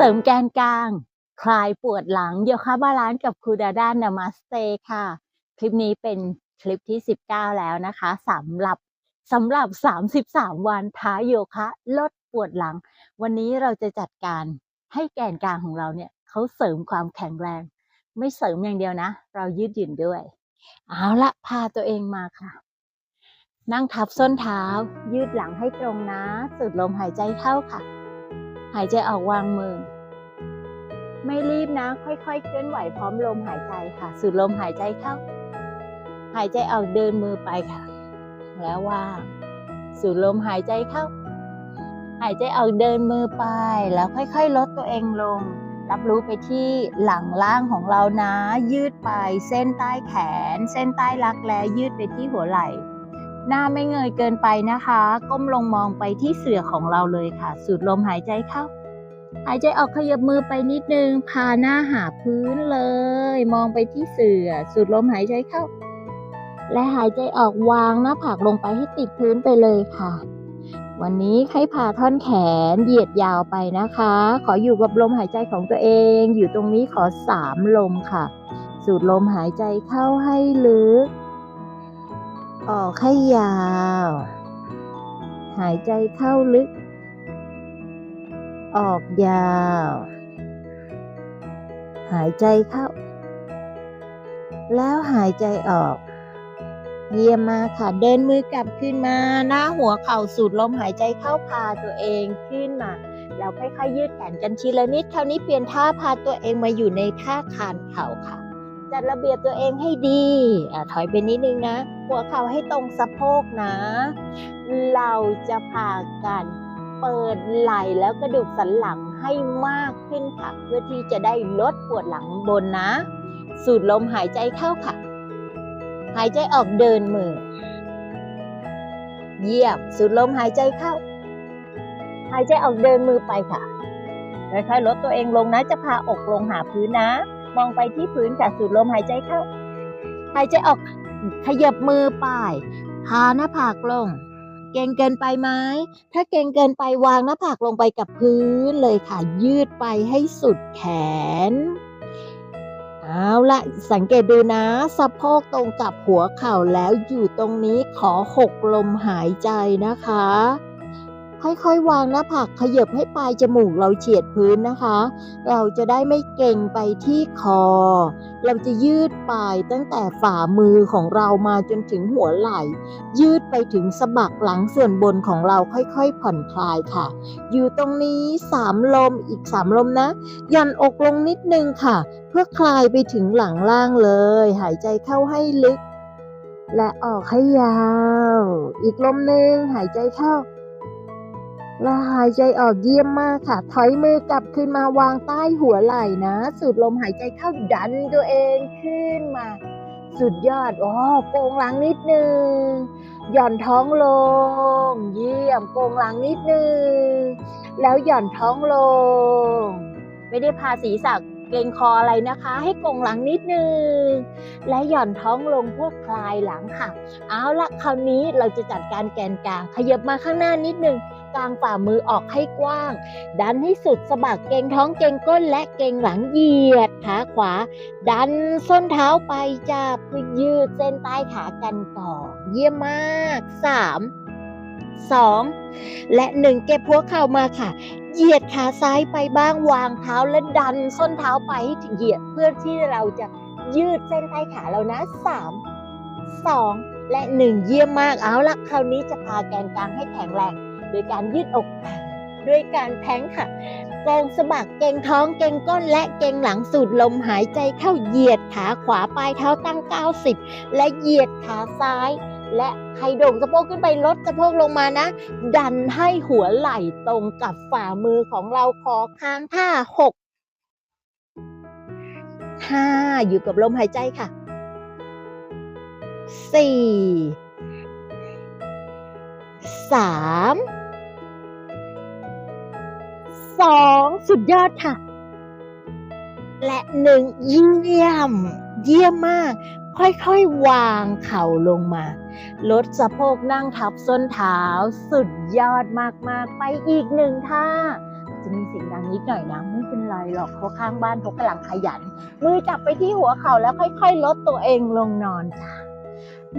เสริมแกนกลาง คลายปวดหลังโยคะบาลานซ์กับครูดาด้านนามาสเตค่ะ คลิปนี้เป็นคลิปที่ 19 แล้วนะคะสำหรับสำหรับ 33 วันท้าโยคะลดปวดหลัง วันนี้เราจะจัดการให้แกนกลางของเราเนี่ยเขาเสริมความแข็งแรง ไม่เสริมอย่างเดียวนะ เรายืดหยุ่นด้วย เอาละพาตัวเองมาค่ะ นั่งทับส้นเท้า ยืดหลังให้ตรงนะสูดลมหายใจเข้าค่ะ หายใจออกวางมือ ไม่รีบนะ ค่อยๆ เคลื่อนไหวพร้อมลมหายใจค่ะ สูดลมหายใจเข้า หายใจออกเดินมือไปค่ะ แล้วว่าง สูดลมหายใจเข้า หายใจออกเดินมือไป แล้วค่อยๆ ลดตัวเองลง รับรู้ไปที่หลังล่างของเรานะ ยืดไป เส้นใต้แขน เส้นใต้รักแร้ยืดไปที่หัวไหล่ หน้าไม่เงยเกินไปนะคะ ก้มลงมองไปที่เสือของเราเลยค่ะ สูดลมหายใจเข้า หายใจออกขยับมือไปนิดนึง พาหน้าหาพื้นเลย มองไปที่เสือ สูดลมหายใจเข้า และหายใจออกวางหน้าผากลงไปให้ติดพื้นไปเลยค่ะ วันนี้ให้พาท่อนแขนเหยียดยาวไปนะคะ ขออยู่กับลมหายใจของตัวเอง อยู่ตรงนี้ขอสามลมค่ะ สูดลมหายใจเข้าให้ลึก ออกให้ยาว หายใจเข้าลึก ออกยาว หายใจเข้า แล้วหายใจออก เยี่ยมมากค่ะ เดินมือกลับขึ้นมา หน้าหัวเข่าสูดลมหายใจเข้าพาตัวเองขึ้นมาแล้วค่อยๆยืดแขนกันทีละนิดคราวนี้เปลี่ยนท่าพาตัวเองมาอยู่ในท่าคานเข่าค่ะ จัดระเบียบตัวเองให้ดีอะถอยไปนิดนึงนะ หัวเข่าให้ตรงสะโพกนะ เราจะพากันเปิดไหล่แล้วกระดูกสันหลังให้มากขึ้นค่ะ เพื่อที่จะได้ลดปวดหลังบนนะ สูดลมหายใจเข้าค่ะ หายใจออกเดินมือ เยี่ยม สูดลมหายใจเข้า หายใจออกเดินมือไปค่ะค่อยๆลดตัวเองลงนะ จะพาอกลงหาพื้นนะ มองไปที่พื้นค่ะสูดลมหายใจเข้า หายใจออก ขยับมือไปพาหน้าผากลง เก่งเกินไปไหมถ้าเก่งเกินไปวางหน้าผากลงไปกับพื้นเลยค่ะ ยืดไปให้สุดแขนเอาละสังเกตดูนะ สะโพกตรงกับหัวเข่าแล้วอยู่ตรงนี้ขอหกลมหายใจนะคะ ค่อยๆ วางหน้าผากขยับให้ปลายจมูกเราเฉียดพื้นนะคะ เราจะได้ไม่เก่งไปที่คอ เราจะยืดปลายตั้งแต่ฝ่ามือของเรามาจนถึงหัวไหล่ ยืดไปถึงสะบักหลังส่วนบนของเราค่อยๆ ผ่อนคลายค่ะ อยู่ตรงนี้สามลมอีกสามลมนะ ยันอกลงนิดนึงค่ะ เพื่อคลายไปถึงหลังล่างเลย หายใจเข้าให้ลึก และออกให้ยาว อีกลมหนึ่งหายใจเข้า ละหายใจออกเยี่ยมมากค่ะ ถอยมือกลับขึ้นมาวางใต้หัวไหล่นะ สูดลมหายใจเข้าดันตัวเองขึ้นมา สุดยอดโอ้โกงหลังนิดนึง หย่อนท้องลง เยี่ยมโกงหลังนิดนึง แล้วหย่อนท้องลง ไม่ได้พาศีรษะ เกรงคออะไรนะคะ ให้กงหลังนิดนึง และหย่อนท้องลงเพื่อคลายหลังค่ะ เอาละคราวนี้เราจะจัดการแกนกลาง ขยับมาข้างหน้านิดนึงกลางฝ่ามือออกให้กว้าง ดันให้สุดสะบักเกรงท้องเกรงก้นและเกรงหลังเหยียดขาขวา ดันส้นเท้าไปจ้าเพื่อยืดเส้นใต้ขากันก่อนเยี่ยมมากสามสองและหนึ่งเก็บหัวเข่ามาค่ะ เหยียดขาซ้ายไปบ้างวางเท้าและดันส้นเท้าไปให้ถึงเหยียดเพื่อที่เราจะยืดเส้นใต้ขาเรานะสามสองและหนึ่งเยี่ยมมากเอาละคราวนี้จะพาแกนกลางให้แข็งแรงโดยการยืดอกด้วยการแท้งค่ะโกงสะบักเกรงท้องเกรงก้นและเกรงหลังสูดลมหายใจเข้าเหยียดขาขวาปลายเท้าตั้ง 90 และเหยียดขาซ้าย และใครโด่งสะโพกขึ้นไปลดสะโพกลงมานะ ดันให้หัวไหล่ตรงกับฝ่ามือของเราขอค้างท่าหกห้าอยู่กับลมหายใจค่ะสี่สามสองสุดยอดค่ะ และหนึ่งเยี่ยม เยี่ยมมาก ค่อยๆ วางเข่าลงมา ลดสะโพกนั่งทับส้นเท้า สุดยอดมากๆ ไปอีกหนึ่งท่า จะมีเสียงดังนิดหน่อยนะไม่เป็นไรหรอกเพราะข้างบ้านเขากำลังขยัน มือจับไปที่หัวเข่าแล้วค่อย ๆ ลดตัวเองลงนอนจ้ะ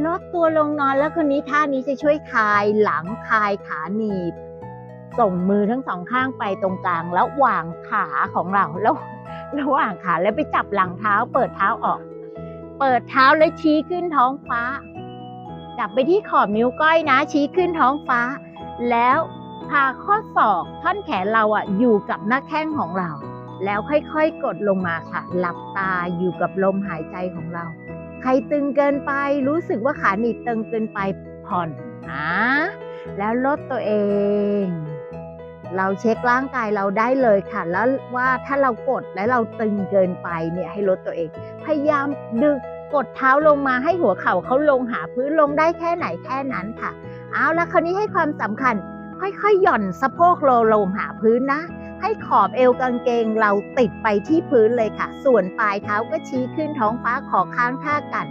ลดตัวลงนอนแล้วคนนี้ท่านี้จะช่วยคลายหลังคลายขาหนีบ ส่งมือทั้งสองข้างไปตรงกลาง แล้ววางขาของเราแล้วระหว่างขาแล้วไปจับหลังเท้าเปิดเท้าออก เปิดเท้าแล้วชี้ขึ้นท้องฟ้า จับไปที่ขอบนิ้วก้อยนะ ชี้ขึ้นท้องฟ้า แล้วพาข้อศอกท่อนแขนเราอะอยู่กับหน้าแข้งของเรา แล้วค่อยๆกดลงมาค่ะ หลับตาอยู่กับลมหายใจของเรา ใครตึงเกินไปรู้สึกว่าขาหนีบตึงเกินไปผ่อนนะแล้วลดตัวเอง เราเช็คร่างกายเราได้เลยค่ะ แล้วว่าถ้าเรากดและเราตึงเกินไปเนี่ยให้ลดตัวเอง พยายามดึงกดเท้าลงมาให้หัวเข่าเขาลงหาพื้นลงได้แค่ไหนแค่นั้นค่ะ เอาละคราวนี้ให้ความสำคัญ ค่อยๆหย่อนสะโพกเราลงหาพื้นนะ ให้ขอบเอวกางเกงเราติดไปที่พื้นเลยค่ะ ส่วนปลายเท้าก็ชี้ขึ้นท้องฟ้าขอค้างท่ากัน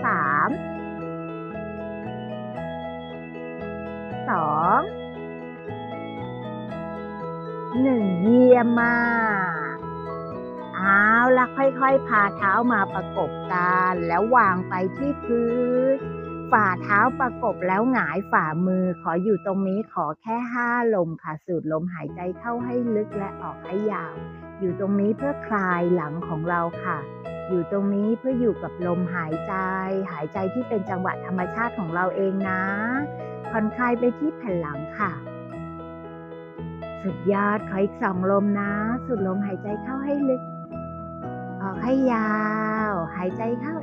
6 5 4 3 2 1เยี่ยมมากเอาละค่อยๆ พาเท้ามาประกบกัน แล้ววางไปที่พื้น ฝ่าเท้าประกบแล้วหงายฝ่ามือ ขออยู่ตรงนี้ขอแค่ห้าลมค่ะ สูดลมหายใจเข้าให้ลึกและออกให้ยาว อยู่ตรงนี้เพื่อคลายหลังของเราค่ะ อยู่ตรงนี้เพื่ออยู่กับลมหายใจ หายใจที่เป็นจังหวะธรรมชาติของเราเองนะ ผ่อนคลายไปที่แผ่นหลังค่ะ สุดยอดขออีกสองลมนะสูดลมหายใจเข้าให้ลึก ออกให้ยาว หายใจเข้า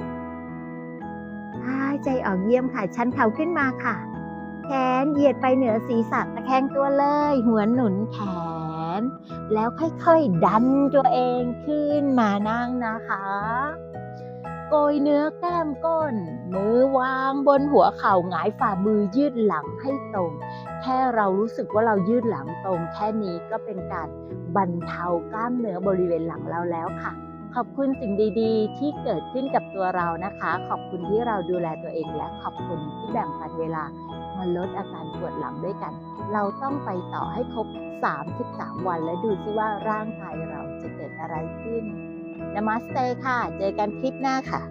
หายใจออกเยี่ยมค่ะ ชันเข่าขึ้นมาค่ะ แขนเหยียดไปเหนือศีรษะตะแคงตัวเลย หัวหนุนแขน แล้วค่อยๆดันตัวเองขึ้นมานั่งนะคะ โกยเนื้อแก้มก้น มือวางบนหัวเข่าหงายฝ่ามือยืดหลังให้ตรง แค่เรารู้สึกว่าเรายืดหลังตรง แค่นี้ก็เป็นการบรรเทากล้ามเนื้อบริเวณหลังเราแล้วค่ะขอบคุณสิ่งดีๆ ที่เกิดขึ้นกับตัวเรานะคะ ขอบคุณที่เราดูแลตัวเองและขอบคุณที่แบ่งปันเวลามาลดอาการปวดหลังด้วยกัน เราต้องไปต่อให้ครบ 33 วัน และดูซิว่าร่างกายเราจะเกิดอะไรขึ้นนามาสเตค่ะ เจอกันคลิปหน้าค่ะ